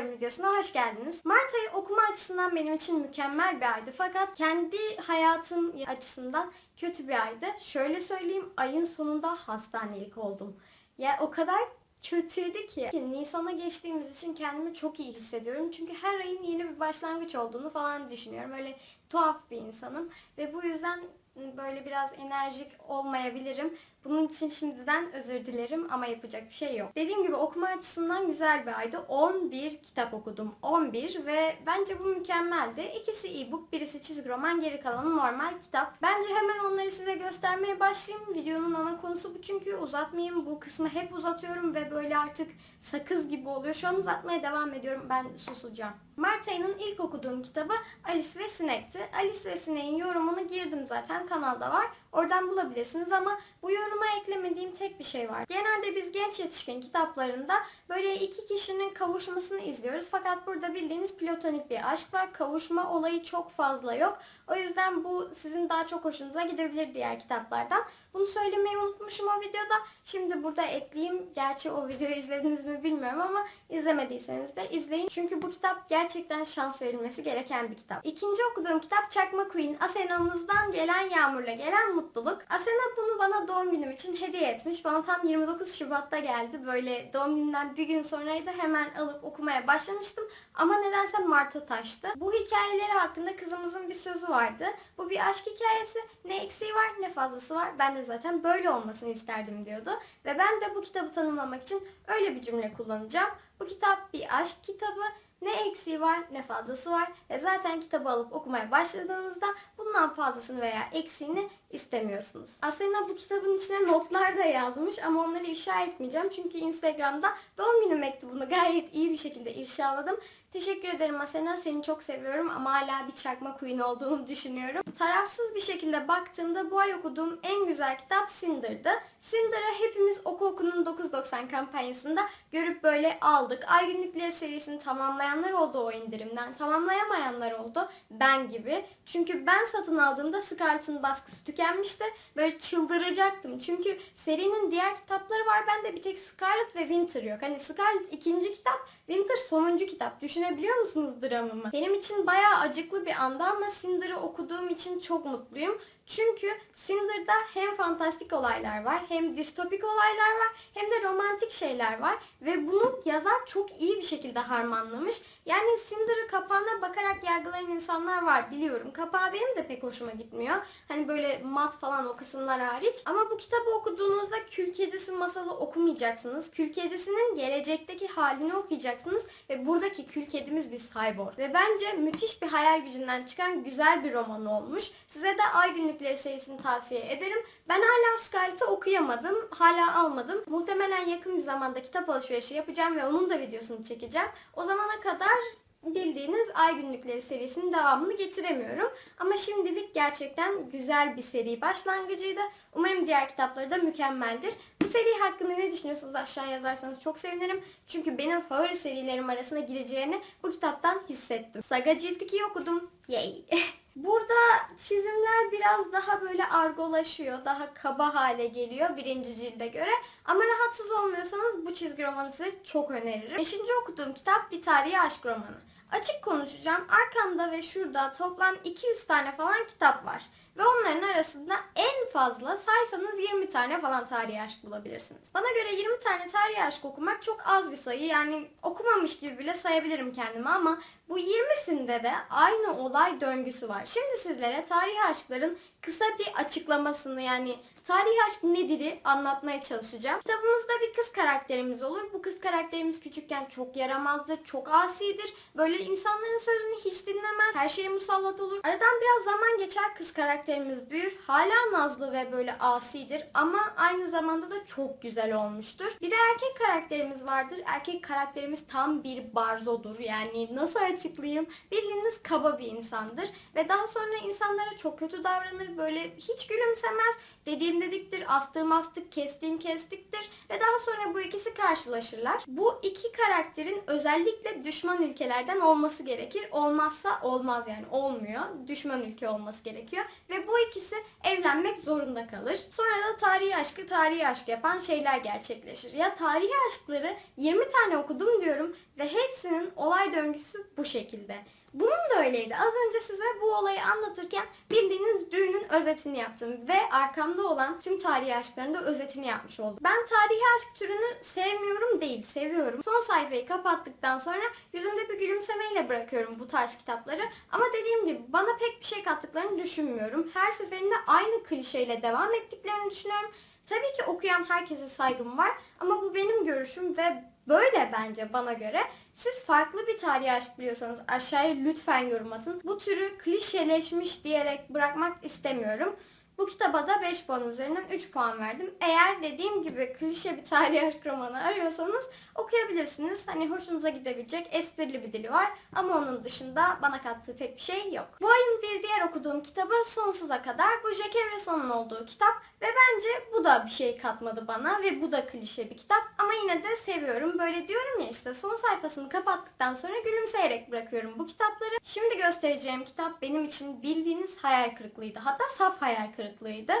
Başlarım videosuna hoş geldiniz. Mart ayı okuma açısından benim için mükemmel bir aydı. Fakat kendi hayatım açısından kötü bir aydı. Şöyle söyleyeyim ayın sonunda hastanelik oldum. Ya o kadar kötüydü ki. Nisan'a geçtiğimiz için kendimi çok iyi hissediyorum. Çünkü her ayın yeni bir başlangıç olduğunu falan düşünüyorum. Öyle tuhaf bir insanım. Ve bu yüzden böyle biraz enerjik olmayabilirim. Bunun için şimdiden özür dilerim ama yapacak bir şey yok. Dediğim gibi okuma açısından güzel bir aydı. 11 kitap okudum. 11 ve bence bu mükemmeldi. İkisi e-book, birisi çizgi roman, geri kalanı normal kitap. Bence hemen onları size göstermeye başlayayım. Videonun ana konusu bu çünkü uzatmayayım. Bu kısmı hep uzatıyorum ve böyle artık sakız gibi oluyor. Şu an uzatmaya devam ediyorum. Ben susacağım. Mart ayının ilk okuduğum kitabı Alice ve Sinek'ti. Alice ve Sinek'in yorumunu girdim zaten kanalda var. Oradan bulabilirsiniz ama bu yoruma eklemediğim tek bir şey var. Genelde biz genç yetişkin kitaplarında böyle iki kişinin kavuşmasını izliyoruz. Fakat burada bildiğiniz platonik bir aşk var. Kavuşma olayı çok fazla yok. O yüzden bu sizin daha çok hoşunuza gidebilir diğer kitaplardan. Bunu söylemeyi unutmuşum o videoda. Şimdi burada ekleyeyim. Gerçi o videoyu izlediniz mi bilmiyorum ama izlemediyseniz de izleyin. Çünkü bu kitap gerçekten şans verilmesi gereken bir kitap. İkinci okuduğum kitap Çakma Queen. Asena'mızdan gelen Yağmur'la gelen Mutluluk. Asena bunu bana doğum günüm için hediye etmiş. Bana tam 29 Şubat'ta geldi. Böyle doğum gününden bir gün sonraydı. Hemen alıp okumaya başlamıştım. Ama nedense Mart'a taştı. Bu hikayeleri hakkında kızımızın bir sözü vardı. Bu bir aşk hikayesi. Ne eksiği var ne fazlası var. Ben de zaten böyle olmasını isterdim diyordu. Ve ben de bu kitabı tanımlamak için öyle bir cümle kullanacağım. Bu kitap bir aşk kitabı. Ne eksiği var ne fazlası var. Ve zaten kitabı alıp okumaya başladığınızda bundan fazlasını veya eksiğini istemiyorsunuz. Aslında bu kitabın içine notlar da yazmış ama onları ifşa etmeyeceğim. Çünkü Instagram'da doğum günü mektubunu gayet iyi bir şekilde ifşaladım. Teşekkür ederim Asena. Seni çok seviyorum ama hala bir çakma queen olduğunu düşünüyorum. Tarafsız bir şekilde baktığımda bu ay okuduğum en güzel kitap Cinder'dı. Cinder'ı hepimiz Oku Oku'nun 9.90 kampanyasında görüp böyle aldık. Ay günlükleri serisini tamamlayanlar oldu o indirimden. Tamamlayamayanlar oldu. Ben gibi. Çünkü ben satın aldığımda Scarlett'ın baskısı tükenmişti. Böyle çıldıracaktım. Çünkü serinin diğer kitapları var. Bende bir tek Scarlet ve Winter yok. Hani Scarlet ikinci kitap, Winter sonuncu kitap. Düşünebiliyor musunuz dramımı? Benim için bayağı acıklı bir anda ama Cinder'ı okuduğum için çok mutluyum. Çünkü Cinder'da hem fantastik olaylar var, hem distopik olaylar var, hem de romantik şeyler var. Ve bunu yazar çok iyi bir şekilde harmanlamış. Yani Cinder'ı kapağına bakarak yargılayan insanlar var biliyorum. Kapağı benim de pek hoşuma gitmiyor. Hani böyle mat falan o kısımlar hariç. Ama bu kitabı okuduğunuzda Kül Kedisi masalı okumayacaksınız. Kül Kedisi'nin gelecekteki halini okuyacaksınız. Ve buradaki Kül Kedimiz bir cyborg. Ve bence müthiş bir hayal gücünden çıkan güzel bir roman olmuş. Size de Ay Günlükleri serisini tavsiye ederim. Ben hala Scarlet'ı okuyamadım. Hala almadım. Muhtemelen yakın bir zamanda kitap alışverişi yapacağım ve onun da videosunu çekeceğim. O zamana kadar bildiğiniz Ay Günlükleri serisinin devamını getiremiyorum. Ama şimdilik gerçekten güzel bir seri başlangıcıydı. Umarım diğer kitapları da mükemmeldir. Seri hakkında ne düşünüyorsunuz aşağıya yazarsanız çok sevinirim. Çünkü benim favori serilerim arasına gireceğini bu kitaptan hissettim. Saga Cilt 2'yi okudum. Yay! Burada çizimler biraz daha böyle argolaşıyor, daha kaba hale geliyor birinci cilde göre. Ama rahatsız olmuyorsanız bu çizgi romanı size çok öneririm. Beşinci okuduğum kitap bir tarihi aşk romanı. Açık konuşacağım. Arkamda ve şurada toplam 200 tane falan kitap var. Ve onların arasında en fazla saysanız 20 tane falan tarihi aşk bulabilirsiniz. Bana göre 20 tane tarihi aşk okumak çok az bir sayı. Yani okumamış gibi bile sayabilirim kendimi ama bu 20'sinde de aynı olay döngüsü var. Şimdi sizlere tarihi aşkların kısa bir açıklamasını yani tarihi aşk nedir'i anlatmaya çalışacağım. Kitabımızda bir kız karakterimiz olur. Bu kız karakterimiz küçükken çok yaramazdır, çok asidir. Böyle insanların sözünü hiç dinlemez. Her şeye musallat olur. Aradan biraz zaman geçer kız karakterimiz büyür. Hala nazlı ve böyle asidir ama aynı zamanda da çok güzel olmuştur. Bir de erkek karakterimiz vardır. Erkek karakterimiz tam bir barzodur. Yani nasıl açıklayayım? Bildiğiniz kaba bir insandır. Ve daha sonra insanlara çok kötü davranır. Böyle hiç gülümsemez. Dediği diktiğim diktir, astığım astık, kestiğim kestiktir ve daha sonra bu ikisi karşılaşırlar. Bu iki karakterin özellikle düşman ülkelerden olması gerekir. Olmazsa olmaz yani olmuyor. Düşman ülke olması gerekiyor ve bu ikisi evlenmek zorunda kalır. Sonra da tarihi aşkı tarihi aşk yapan şeyler gerçekleşir. Ya tarihi aşkları 20 tane okudum diyorum ve hepsinin olay döngüsü bu şekilde. Bunun da öyleydi. Az önce size bu olayı anlatırken bildiğiniz düğünün özetini yaptım ve arkamda olan tüm tarihi aşkların da özetini yapmış oldum. Ben tarihi aşk türünü sevmiyorum değil, seviyorum. Son sayfayı kapattıktan sonra yüzümde bir gülümsemeyle bırakıyorum bu tarz kitapları. Ama dediğim gibi bana pek bir şey kattıklarını düşünmüyorum. Her seferinde aynı klişeyle devam ettiklerini düşünüyorum. Tabii ki okuyan herkese saygım var ama bu benim görüşüm ve böyle bence bana göre. Siz farklı bir tarihi aşk biliyorsanız aşağıya lütfen yorum atın. Bu türü klişeleşmiş diyerek bırakmak istemiyorum. Bu kitaba da 5 puan üzerinden 3 puan verdim. Eğer dediğim gibi klişe bir tarihi aşk romanı arıyorsanız okuyabilirsiniz. Hani hoşunuza gidebilecek esprili bir dili var ama onun dışında bana kattığı pek bir şey yok. Bu ayın bir diğer okuduğum kitabı Sonsuza Kadar. Bu Jack Evreson'un olduğu kitap ve bence bu da bir şey katmadı bana ve bu da klişe bir kitap ama yine de seviyorum. Böyle diyorum ya işte son sayfasını kapattıktan sonra gülümseyerek bırakıyorum bu kitapları. Şimdi göstereceğim kitap benim için bildiğiniz hayal kırıklığıydı. Hatta saf hayal kırıklığıydı.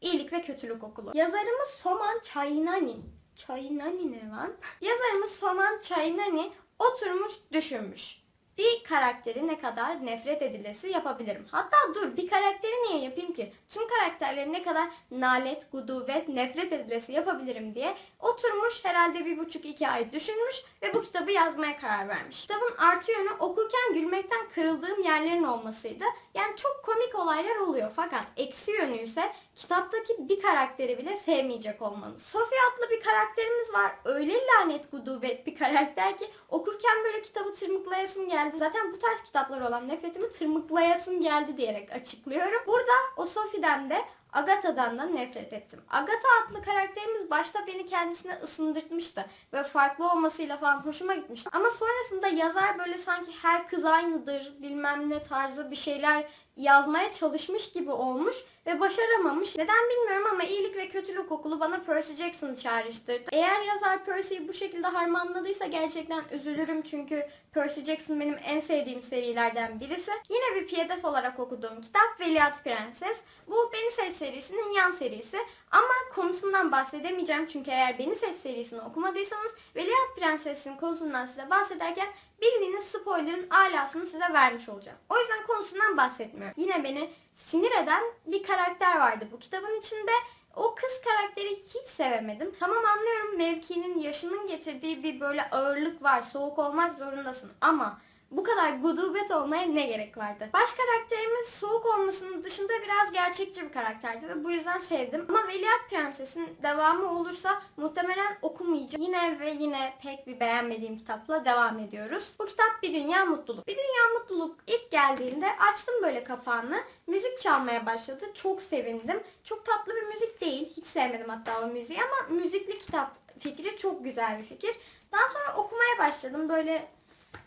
İyilik ve Kötülük Okulu. Yazarımız Soman Çaynani. Çaynani ne lan? Yazarımız Soman Çaynani oturmuş düşünmüş. Bir karakteri ne kadar nefret edilesi yapabilirim. Hatta dur bir karakteri niye yapayım ki? Tüm karakterleri ne kadar nalet, gudubet, nefret edilesi yapabilirim diye oturmuş herhalde bir buçuk iki ay düşünmüş ve bu kitabı yazmaya karar vermiş. Kitabın artı yönü okurken gülmekten kırıldığım yerlerin olmasıydı. Yani çok komik olaylar oluyor fakat eksi yönü ise kitaptaki bir karakteri bile sevmeyecek olmanız. Sophie adlı bir karakterimiz var. Öyle lanet gudubet bir karakter ki okurken böyle kitabı tırmıklayasım geldi. Zaten bu tarz kitaplar olan nefretimi tırmıklayasım geldi diyerek açıklıyorum. Burada o Sophie'den de Agatha'dan da nefret ettim. Agatha adlı karakterimiz başta beni kendisine ısındırtmıştı. Ve farklı olmasıyla falan hoşuma gitmişti. Ama sonrasında yazar böyle sanki her kız aynıdır bilmem ne tarzı bir şeyler yazmaya çalışmış gibi olmuş ve başaramamış. Neden bilmiyorum ama iyilik ve kötülük okulu bana Percy Jackson'ı çağrıştırdı. Eğer yazar Percy'yi bu şekilde harmanladıysa gerçekten üzülürüm çünkü Percy Jackson benim en sevdiğim serilerden birisi. Yine bir pdf olarak okuduğum kitap Veliaht Prenses. Bu Beni Seç serisinin yan serisi ama konusundan bahsedemeyeceğim çünkü eğer Beni Seç serisini okumadıysanız Veliaht Prenses'in konusundan size bahsederken bildiğiniz spoiler'ın alasını size vermiş olacağım. O yüzden konusundan bahsetmiyorum. Yine beni sinir eden bir karakter vardı bu kitabın içinde. O kız karakteri hiç sevemedim. Tamam anlıyorum mevkinin yaşının getirdiği bir böyle ağırlık var. Soğuk olmak zorundasın ama bu kadar gudubet olmaya ne gerek vardı? Baş karakterimiz soğuk olmasının dışında biraz gerçekçi bir karakterdi ve bu yüzden sevdim. Ama Veliaht Prenses'in devamı olursa muhtemelen okumayacağım. Yine ve yine pek bir beğenmediğim kitapla devam ediyoruz. Bu kitap Bir Dünya Mutluluk. Bir Dünya Mutluluk ilk geldiğinde açtım böyle kapağını. Müzik çalmaya başladı. Çok sevindim. Çok tatlı bir müzik değil. Hiç sevmedim hatta o müziği ama müzikli kitap fikri çok güzel bir fikir. Daha sonra okumaya başladım. Böyle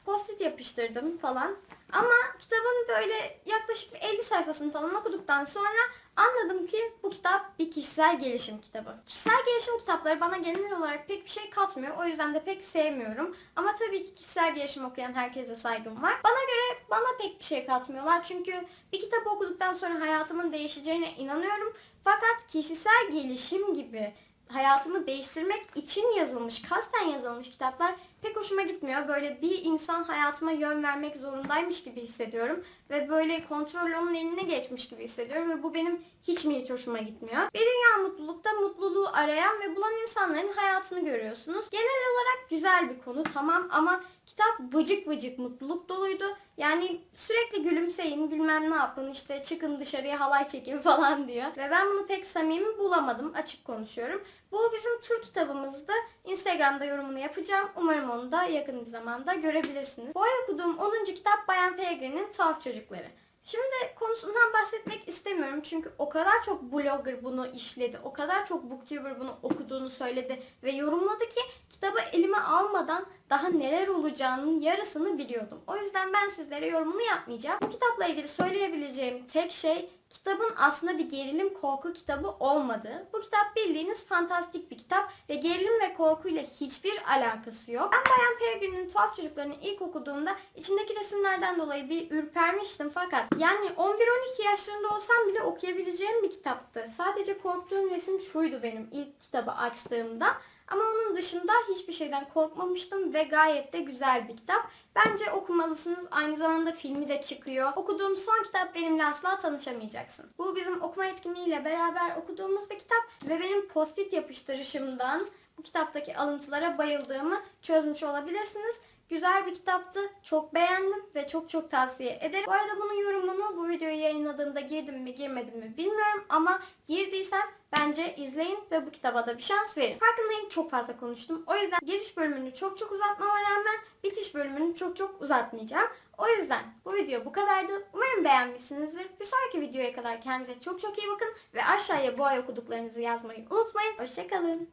post-it yapıştırdım falan. Ama kitabın böyle yaklaşık bir 50 sayfasını falan okuduktan sonra anladım ki bu kitap bir kişisel gelişim kitabı. Kişisel gelişim kitapları bana genel olarak pek bir şey katmıyor. O yüzden de pek sevmiyorum. Ama tabii ki kişisel gelişim okuyan herkese saygım var. Bana göre bana pek bir şey katmıyorlar. Çünkü bir kitabı okuduktan sonra hayatımın değişeceğine inanıyorum. Fakat kişisel gelişim gibi hayatımı değiştirmek için yazılmış, kasten yazılmış kitaplar pek hoşuma gitmiyor. Böyle bir insan hayatıma yön vermek zorundaymış gibi hissediyorum. Ve böyle kontrol onun eline geçmiş gibi hissediyorum. Ve bu benim hiç mi hiç hoşuma gitmiyor. Bir dünya mutlulukta mutluluğu arayan ve bulan insanların hayatını görüyorsunuz. Genel olarak güzel bir konu tamam ama kitap vıcık vıcık mutluluk doluydu. Yani sürekli gülümseyin bilmem ne yapın işte çıkın dışarıya halay çekin falan diyor. Ve ben bunu pek samimi bulamadım açık konuşuyorum. Bu bizim tur kitabımızdı. Instagram'da yorumunu yapacağım. Umarım onu da yakın bir zamanda görebilirsiniz. Bu ay okuduğum 10. kitap Bayan Peregrine'in Tuhaf Çocukları. Şimdi konusundan bahsetmek istemiyorum çünkü o kadar çok blogger bunu işledi, o kadar çok booktuber bunu okuduğunu söyledi ve yorumladı ki kitabı elime almadan daha neler olacağının yarısını biliyordum. O yüzden ben sizlere yorumunu yapmayacağım. Bu kitapla ilgili söyleyebileceğim tek şey kitabın aslında bir gerilim korku kitabı olmadığı. Bu kitap bildiğiniz fantastik bir kitap ve gerilim ve korkuyla hiçbir alakası yok. Ben Bayan Peregrine'in Tuhaf Çocuklarını ilk okuduğumda içindeki resimlerden dolayı bir ürpermiştim fakat yani 11-12 yaşlarında olsam bile okuyabileceğim bir kitaptı. Sadece korktuğum resim şuydu benim ilk kitabı açtığımda. Ama onun dışında hiçbir şeyden korkmamıştım ve gayet de güzel bir kitap. Bence okumalısınız. Aynı zamanda filmi de çıkıyor. Okuduğum son kitap benimle asla tanışamayacaksın. Bu bizim okuma etkinliğiyle beraber okuduğumuz bir kitap ve benim post-it yapıştırışımdan bu kitaptaki alıntılara bayıldığımı çözmüş olabilirsiniz. Güzel bir kitaptı. Çok beğendim ve çok çok tavsiye ederim. Bu arada bunun yorumunu bu videoyu yayınladığımda girdim mi girmedim mi bilmiyorum ama girdiysen bence izleyin ve bu kitaba da bir şans verin. Farkındayım çok fazla konuştum. O yüzden giriş bölümünü çok çok uzatmama rağmen bitiş bölümünü çok çok uzatmayacağım. O yüzden bu video bu kadardı. Umarım beğenmişsinizdir. Bir sonraki videoya kadar kendinize çok çok iyi bakın ve aşağıya bu ay okuduklarınızı yazmayı unutmayın. Hoşçakalın.